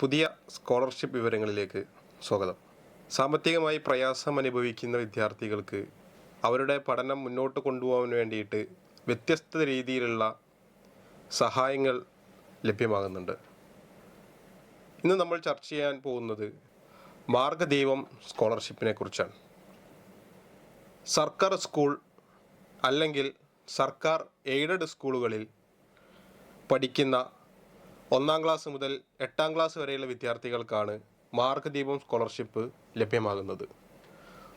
പുതിയ സ്കോളർഷിപ്പ് വിവരങ്ങളിലേക്ക് സ്വാഗതം. സാമ്പത്തികമായി പ്രയാസം അനുഭവിക്കുന്ന വിദ്യാർത്ഥികൾക്ക് അവരുടെ പഠനം മുന്നോട്ട് കൊണ്ടുപോകാൻ വേണ്ടിയിട്ട് വ്യത്യസ്ത രീതിയിലുള്ള സഹായങ്ങൾ ലഭ്യമാകുന്നുണ്ട്. ഇന്ന് നമ്മൾ ചർച്ച ചെയ്യാൻ പോകുന്നത് മാർഗദീപം സ്കോളർഷിപ്പിനെ കുറിച്ചാണ്. സർക്കാർ സ്കൂൾ അല്ലെങ്കിൽ സർക്കാർ എയ്ഡഡ് സ്കൂളുകളിൽ പഠിക്കുന്ന ഒന്നാം ക്ലാസ് മുതൽ എട്ടാം ക്ലാസ് വരെയുള്ള വിദ്യാർത്ഥികൾക്കാണ് മാർഗദീപം സ്കോളർഷിപ്പ് ലഭ്യമാകുന്നത്.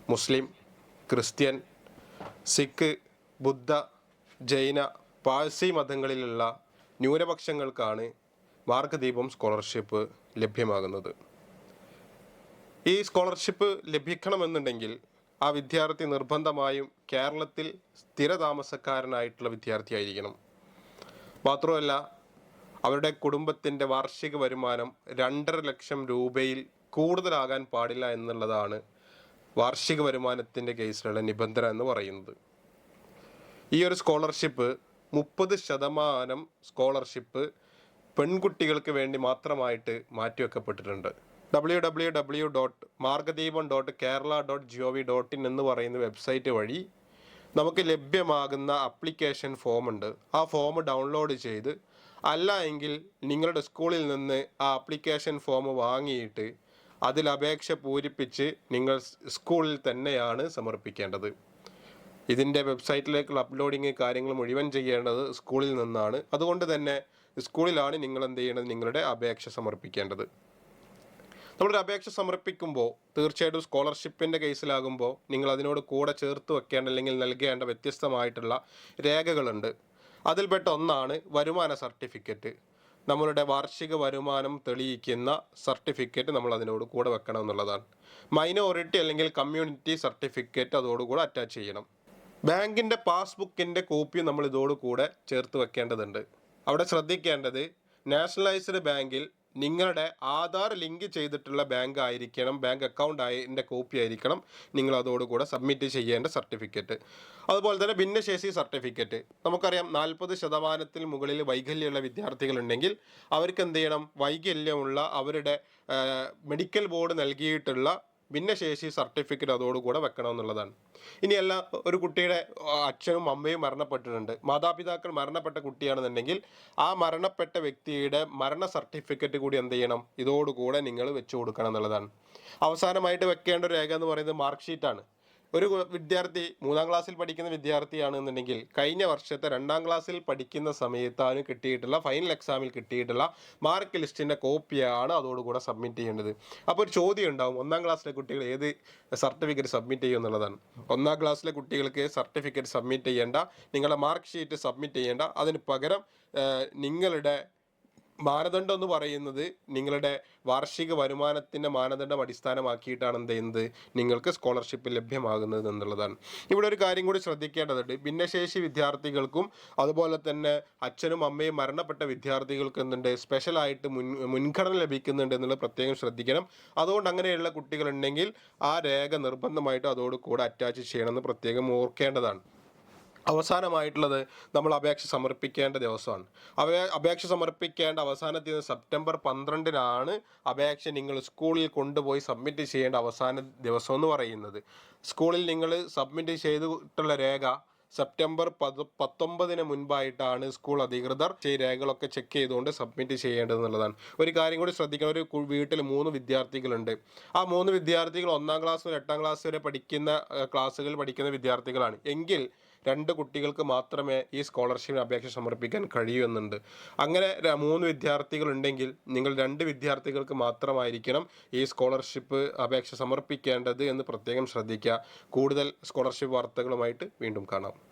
മുസ്ലിം ക്രിസ്ത്യൻ സിഖ് ബുദ്ധ ജൈന പാഴ്സി മതങ്ങളിലുള്ള ന്യൂനപക്ഷങ്ങൾക്കാണ് മാർഗദീപം സ്കോളർഷിപ്പ് ലഭ്യമാകുന്നത്. ഈ സ്കോളർഷിപ്പ് ലഭിക്കണമെന്നുണ്ടെങ്കിൽ ആ വിദ്യാർത്ഥി നിർബന്ധമായും കേരളത്തിൽ സ്ഥിരതാമസക്കാരനായിട്ടുള്ള വിദ്യാർത്ഥിയായിരിക്കണം. മാത്രമല്ല അവരുടെ കുടുംബത്തിന്റെ വാർഷിക വരുമാനം രണ്ടര ലക്ഷം രൂപയിൽ കൂടുതലാകാൻ പാടില്ല എന്നുള്ളതാണ് വാർഷിക വരുമാനത്തിന്റെ കേസിലുള്ള നിബന്ധന എന്ന് പറയുന്നത്. ഈ ഒരു സ്കോളർഷിപ്പ് മുപ്പത് ശതമാനം സ്കോളർഷിപ്പ് പെൺകുട്ടികൾക്ക് വേണ്ടി മാത്രമായിട്ട് മാറ്റിവെക്കപ്പെട്ടിട്ടുണ്ട്. W W W dot Margadeepam dot Kerala dot G O V dot in എന്ന് പറയുന്ന വെബ്സൈറ്റ് വഴി നമുക്ക് ലഭ്യമാകുന്ന അപ്ലിക്കേഷൻ ഫോമുണ്ട്. ആ ഫോം ഡൗൺലോഡ് ചെയ്ത് അല്ല എങ്കിൽ നിങ്ങളുടെ സ്കൂളിൽ നിന്ന് ആ അപ്ലിക്കേഷൻ ഫോം വാങ്ങിയിട്ട് അതിൽ അപേക്ഷ പൂരിപ്പിച്ച് നിങ്ങൾ സ്കൂളിൽ തന്നെയാണ് സമർപ്പിക്കേണ്ടത്. ഇതിന്റെ വെബ്സൈറ്റിലേക്കുള്ള അപ്ലോഡിങ് കാര്യങ്ങൾ മുഴുവൻ ചെയ്യേണ്ടത് സ്കൂളിൽ നിന്നാണ്. അതുകൊണ്ട് തന്നെ സ്കൂളിലാണ് നിങ്ങൾ എന്ത് ചെയ്യേണ്ടത്? നിങ്ങളുടെ അപേക്ഷ സമർപ്പിക്കേണ്ടത്. നമ്മളൊരു അപേക്ഷ സമർപ്പിക്കുമ്പോൾ തീർച്ചയായിട്ടും സ്കോളർഷിപ്പിന്റെ കേസിലാകുമ്പോൾ നിങ്ങൾ അതിനോട് കൂടെ ചേർത്ത് വെക്കേണ്ട അല്ലെങ്കിൽ നൽകേണ്ട വ്യത്യസ്തമായിട്ടുള്ള രേഖകളുണ്ട്. അതിൽപ്പെട്ട ഒന്നാണ് വരുമാന സർട്ടിഫിക്കറ്റ്. നമ്മളുടെ വാർഷിക വരുമാനം തെളിയിക്കുന്ന സർട്ടിഫിക്കറ്റ് നമ്മൾ അതിനോട് കൂടെ വെക്കണം എന്നുള്ളതാണ്. മൈനോറിറ്റി അല്ലെങ്കിൽ കമ്മ്യൂണിറ്റി സർട്ടിഫിക്കറ്റ് അതോടുകൂടെ അറ്റാച്ച് ചെയ്യണം. ബാങ്കിന്റെ പാസ്ബുക്കിന്റെ കോപ്പി നമ്മൾ ഇതോടുകൂടെ ചേർത്ത് വെക്കേണ്ടതുണ്ട്. അവിടെ ശ്രദ്ധിക്കേണ്ടത് നാഷണലൈസ്ഡ് ബാങ്കിൽ നിങ്ങളുടെ ആധാർ ലിങ്ക് ചെയ്തിട്ടുള്ള ബാങ്ക് ആയിരിക്കണം ബാങ്ക് അക്കൗണ്ട് ആയതിന്റെ കോപ്പി ആയിരിക്കണം നിങ്ങൾ അതോടുകൂടെ സബ്മിറ്റ് ചെയ്യേണ്ട സർട്ടിഫിക്കറ്റ് അതുപോലെ തന്നെ ഭിന്നശേഷി സർട്ടിഫിക്കറ്റ് നമുക്കറിയാം നാൽപ്പത് ശതമാനത്തിൽ മുകളിൽ വൈകല്യമുള്ള വിദ്യാർത്ഥികളുണ്ടെങ്കിൽ അവർക്ക് എന്ത് ചെയ്യണം? വൈകല്യമുള്ള അവരുടെ മെഡിക്കൽ ബോർഡ് നൽകിയിട്ടുള്ള ഭിന്നശേഷി സർട്ടിഫിക്കറ്റ് അതോടുകൂടെ വെക്കണം എന്നുള്ളതാണ് ഇനിയല്ല ഒരു കുട്ടിയുടെ അച്ഛനും അമ്മയും മരണപ്പെട്ടിട്ടുണ്ട്. മാതാപിതാക്കൾ മരണപ്പെട്ട കുട്ടിയാണെന്നുണ്ടെങ്കിൽ ആ മരണപ്പെട്ട വ്യക്തിയുടെ മരണ സർട്ടിഫിക്കറ്റ് കൂടി എന്ത് ചെയ്യണം? ഇതോടുകൂടെ നിങ്ങൾ വെച്ചു കൊടുക്കണം എന്നുള്ളതാണ്. അവസാനമായിട്ട് വെക്കേണ്ട ഒരു രേഖ എന്ന് പറയുന്നത് മാർക്ക് ഷീറ്റാണ്. ഒരു വിദ്യാർത്ഥി മൂന്നാം ക്ലാസ്സിൽ പഠിക്കുന്ന വിദ്യാർത്ഥിയാണെന്നുണ്ടെങ്കിൽ കഴിഞ്ഞ വർഷത്തെ രണ്ടാം ക്ലാസ്സിൽ പഠിക്കുന്ന സമയത്ത് അവന് കിട്ടിയിട്ടുള്ള ഫൈനൽ എക്സാമിൽ കിട്ടിയിട്ടുള്ള മാർക്ക് ലിസ്റ്റിന്റെ കോപ്പിയാണ് അതോടുകൂടെ സബ്മിറ്റ് ചെയ്യേണ്ടത്. അപ്പോൾ ഒരു ചോദ്യം ഉണ്ടാവും ഒന്നാം ക്ലാസ്സിലെ കുട്ടികൾ ഏത് സർട്ടിഫിക്കറ്റ് സബ്മിറ്റ് ചെയ്യും എന്നുള്ളതാണ്. ഒന്നാം ക്ലാസ്സിലെ കുട്ടികൾക്ക് സർട്ടിഫിക്കറ്റ് സബ്മിറ്റ് ചെയ്യേണ്ട നിങ്ങളുടെ മാർക്ക് ഷീറ്റ് സബ്മിറ്റ് ചെയ്യേണ്ട അതിന് പകരം നിങ്ങളുടെ മാനദണ്ഡം എന്ന് പറയുന്നത് നിങ്ങളുടെ വാർഷിക വരുമാനത്തിന്റെ മാനദണ്ഡം അടിസ്ഥാനമാക്കിയിട്ടാണ് എന്ത് ചെയ്യുന്നത്? നിങ്ങൾക്ക് സ്കോളർഷിപ്പ് ലഭ്യമാകുന്നത് എന്നുള്ളതാണ്. ഇവിടെ ഒരു കാര്യം കൂടി ശ്രദ്ധിക്കേണ്ടതുണ്ട്. ഭിന്നശേഷി വിദ്യാർത്ഥികൾക്കും അതുപോലെ തന്നെ അച്ഛനും അമ്മയും മരണപ്പെട്ട വിദ്യാർത്ഥികൾക്കും എന്തുണ്ട്? സ്പെഷ്യലായിട്ട് മുൻ മുൻഗണന ലഭിക്കുന്നുണ്ട് എന്നുള്ളത് പ്രത്യേകം ശ്രദ്ധിക്കണം. അതുകൊണ്ട് അങ്ങനെയുള്ള കുട്ടികളുണ്ടെങ്കിൽ ആ രേഖ നിർബന്ധമായിട്ട് അതോടുകൂടെ അറ്റാച്ച് ചെയ്യണമെന്ന് പ്രത്യേകം ഓർക്കേണ്ടതാണ്. അവസാനമായിട്ടുള്ളത് നമ്മൾ അപേക്ഷ സമർപ്പിക്കേണ്ട ദിവസമാണ്. അവ അപേക്ഷ സമർപ്പിക്കേണ്ട അവസാന തീയതി സെപ്റ്റംബർ പന്ത്രണ്ടിനാണ് അപേക്ഷ നിങ്ങൾ സ്കൂളിൽ കൊണ്ടുപോയി സബ്മിറ്റ് ചെയ്യേണ്ട അവസാന ദിവസം എന്ന് പറയുന്നത്. സ്കൂളിൽ നിങ്ങൾ സബ്മിറ്റ് ചെയ്തിട്ടുള്ള രേഖ സെപ്റ്റംബർ പത് പത്തൊമ്പതിന് മുൻപായിട്ടാണ് സ്കൂൾ അധികൃതർ ഈ രേഖകളൊക്കെ ചെക്ക് ചെയ്തുകൊണ്ട് സബ്മിറ്റ് ചെയ്യേണ്ടതെന്നുള്ളതാണ്. ഒരു കാര്യം കൂടി ശ്രദ്ധിക്കണം. ഒരു വീട്ടിൽ മൂന്ന് വിദ്യാർത്ഥികളുണ്ട്. ആ മൂന്ന് വിദ്യാർത്ഥികൾ ഒന്നാം ക്ലാസ് മുതൽ എട്ടാം ക്ലാസ് വരെ പഠിക്കുന്ന ക്ലാസ്സുകളിൽ പഠിക്കുന്ന വിദ്യാർത്ഥികളാണ്. എങ്കിൽ രണ്ട് കുട്ടികൾക്ക് മാത്രമേ ഈ സ്കോളർഷിപ്പിന് അപേക്ഷ സമർപ്പിക്കാൻ കഴിയൂ എന്നുണ്ട്. അങ്ങനെ മൂന്ന് വിദ്യാർത്ഥികളുണ്ടെങ്കിൽ നിങ്ങൾ രണ്ട് വിദ്യാർത്ഥികൾക്ക് മാത്രമായിരിക്കണം ഈ സ്കോളർഷിപ്പ് അപേക്ഷ സമർപ്പിക്കേണ്ടത് എന്ന് പ്രത്യേകം ശ്രദ്ധിക്കുക. കൂടുതൽ സ്കോളർഷിപ്പ് വാർത്തകളുമായിട്ട് വീണ്ടും കാണാം.